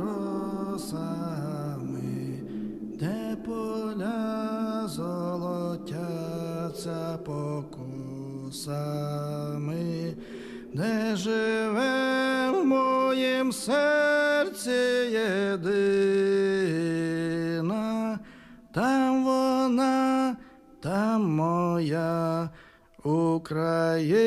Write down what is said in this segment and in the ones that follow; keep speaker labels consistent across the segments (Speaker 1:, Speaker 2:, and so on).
Speaker 1: росами, де поля золотяться покосами, де живе в моїм серці єдина, там вона, там моя Україна.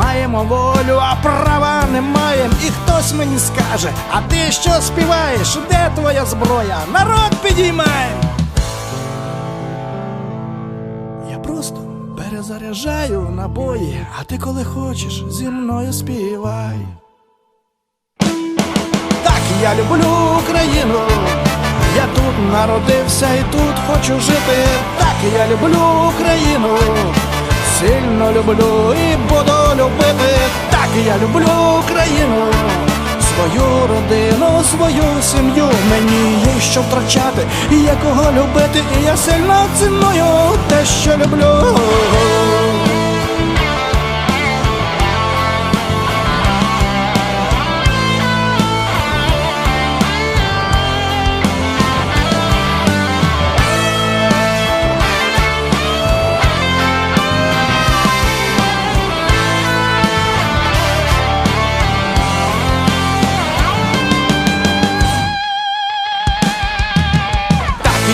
Speaker 1: Маємо волю, а права не маємо. І хтось мені скаже, а ти що співаєш? Де твоя зброя? Народ підіймай! Я просто перезаряджаю набої, а ти коли хочеш зі мною співай. Так я люблю Україну. Я тут народився і тут хочу жити. Так я люблю Україну. Сильно люблю і буду любити. Так я люблю Україну. Свою родину, свою сім'ю. Мені є що втрачати, і є кого любити, і я сильно ціную те, що люблю.